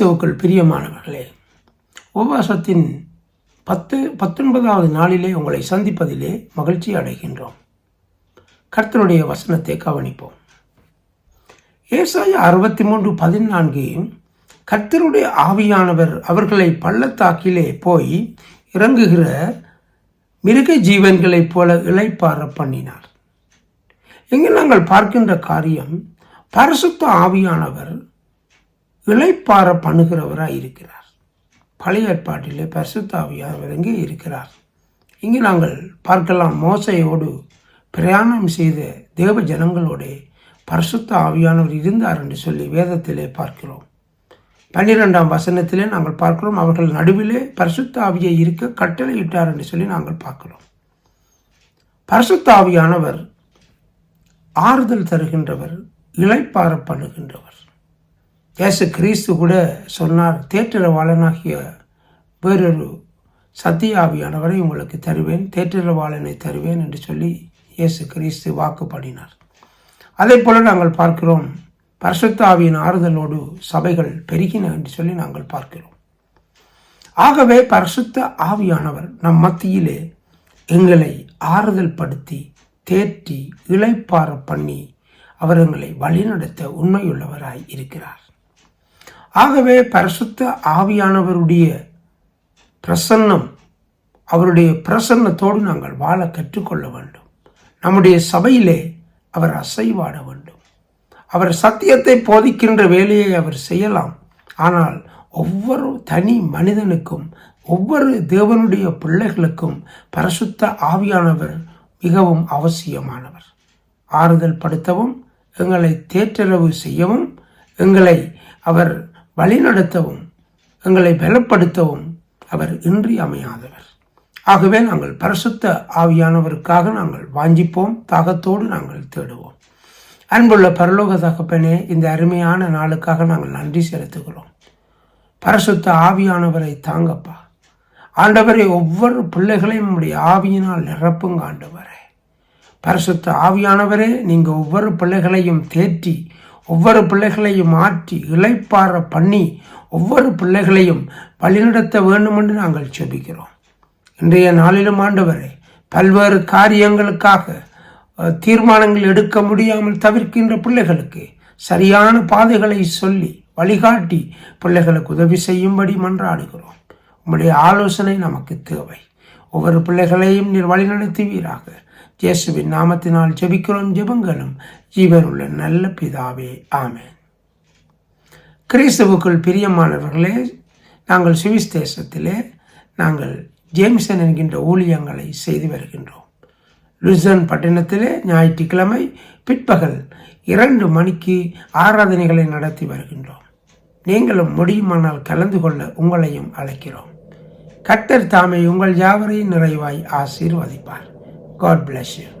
கிறிஸ்தவுக்குள் பிரியமானவர்களே உபவாசத்தின் பத்து பத்தொன்பதாவது நாளிலே உங்களை சந்திப்பதிலே மகிழ்ச்சி அடைகின்றோம். கர்த்தருடைய வசனத்தை கவனிப்போம். ஏசாய அறுபத்தி மூன்று பதினான்கு கர்த்தருடைய ஆவியானவர் அவர்களை பள்ளத்தாக்கிலே போய் இறங்குகிற மிருக ஜீவன்களைப் போல இளைப்பாற பண்ணினார். இங்கு நாங்கள் பார்க்கின்ற காரியம் பரிசுத்த ஆவியானவர் இழைப்பார பண்ணுகிறவராக இருக்கிறார். பழைய ஏற்பாட்டிலே பரிசுத்த ஆவியானவர் இருக்கிறார். இங்கு நாங்கள் பார்க்கலாம் மோசையோடு பிரயாணம் செய்த தேவ ஜனங்களோட பரிசுத்த ஆவியானவர் இருந்தார் என்று சொல்லி வேதத்திலே பார்க்கிறோம். பன்னிரெண்டாம் வசனத்திலே நாங்கள் பார்க்கிறோம் அவர்கள் நடுவிலே பரிசுத்த ஆவியை இருக்க கட்டளையிட்டார் என்று சொல்லி நாங்கள் பார்க்கிறோம். பரிசுத்த ஆவியானவர் ஆறுதல் தருகின்றவர் இழைப்பார பண்ணுகின்றவர் இயேசு கிறிஸ்து கூட சொன்னார் தேற்றரவாளனாகிய வேறொரு சத்தியாவியானவரை உங்களுக்கு தருவேன் தேற்றரவாளனை தருவேன் என்று சொல்லி இயேசு கிறிஸ்து வாக்கு பண்ணினார் அதே போல நாங்கள் பார்க்கிறோம் பரிசுத்த ஆவியின் ஆறுதலோடு சபைகள் பெருகின என்று சொல்லி நாங்கள் பார்க்கிறோம். ஆகவே பரிசுத்த ஆவியானவர் நம் மத்தியிலே எங்களை ஆறுதல் படுத்தி தேற்றி இழைப்பார பண்ணி அவர் எங்களை வழிநடத்த உண்மையுள்ளவராய் இருக்கிறார். ஆகவே பரிசுத்த ஆவியானவருடைய பிரசன்னம் அவருடைய பிரசன்னத்தோடு நாங்கள் வாழ கற்றுக்கொள்ள வேண்டும். நம்முடைய சபையிலே அவர் அசைவாட வேண்டும். அவர் சத்தியத்தை போதிக்கின்ற வேலையை அவர் செய்யலாம். ஆனால் ஒவ்வொரு தனி மனிதனுக்கும் ஒவ்வொரு தேவனுடைய பிள்ளைகளுக்கும் பரிசுத்த ஆவியானவர் மிகவும் அவசியமானவர். ஆறுதல் படுத்தவும் எங்களை தேற்றரவு செய்யவும் எங்களை அவர் வழிநடத்தவும் எங்களை பலப்படுத்தவும் அவர் இன்றியமையாதவர் ஆகவே நாங்கள் பரிசுத்த ஆவியானவருக்காக நாங்கள் வாஞ்சிப்போம் தாகத்தோடு நாங்கள் தேடுவோம். அன்புள்ள பரலோக தகப்பனே இந்த அருமையான நாளுக்காக நாங்கள் நன்றி செலுத்துகிறோம். பரிசுத்த ஆவியானவரை தாங்கப்பா. ஆண்டவரை ஒவ்வொரு பிள்ளைகளையும் உடைய ஆவியினால் நிரப்புங்க ஆண்டவரே. பரிசுத்த ஆவியானவரே நீங்கள் ஒவ்வொரு பிள்ளைகளையும் தேற்றி ஒவ்வொரு பிள்ளைகளையும் மாற்றி இளைப்பாற பண்ணி ஒவ்வொரு பிள்ளைகளையும் வழிநடத்த வேண்டும் என்று நாங்கள் செபிக்கிறோம். இன்றைய நாளிலும் ஆண்டவரை பல்வேறு காரியங்களுக்காக தீர்மானங்கள் எடுக்க முடியாமல் தவிர்க்கின்ற பிள்ளைகளுக்கு சரியான பாதைகளை சொல்லி வழிகாட்டி பிள்ளைகளுக்கு உதவி செய்யும்படி மன்றாடுகிறோம். உங்களுடைய ஆலோசனை நமக்கு தேவை. ஒவ்வொரு பிள்ளைகளையும் நீர் வழிநடத்துவீராக. இயேசுவின் நாமத்தினால் ஜெபிக்கிறோம் ஜெபங்களும் இவருள்ள நல்ல பிதாவே ஆமேன். கிறிஸ்துவுக்குள் பிரியமானவர்களே நாங்கள் சுவிஸ் தேசத்திலே நாங்கள் ஜேம்சன் என்கின்ற ஊழியங்களை செய்து வருகின்றோம். லுசன் பட்டணத்திலே ஞாயிற்றுக்கிழமை பிற்பகல் இரண்டு மணிக்கு ஆராதனைகளை நடத்தி வருகின்றோம். நீங்களும் முடியுமானால் கலந்து கொள்ள உங்களையும் அழைக்கிறோம். கர்த்தர் தாமே உங்கள் யாவரையும் நிறைவாய் ஆசீர்வதிப்பார். God bless you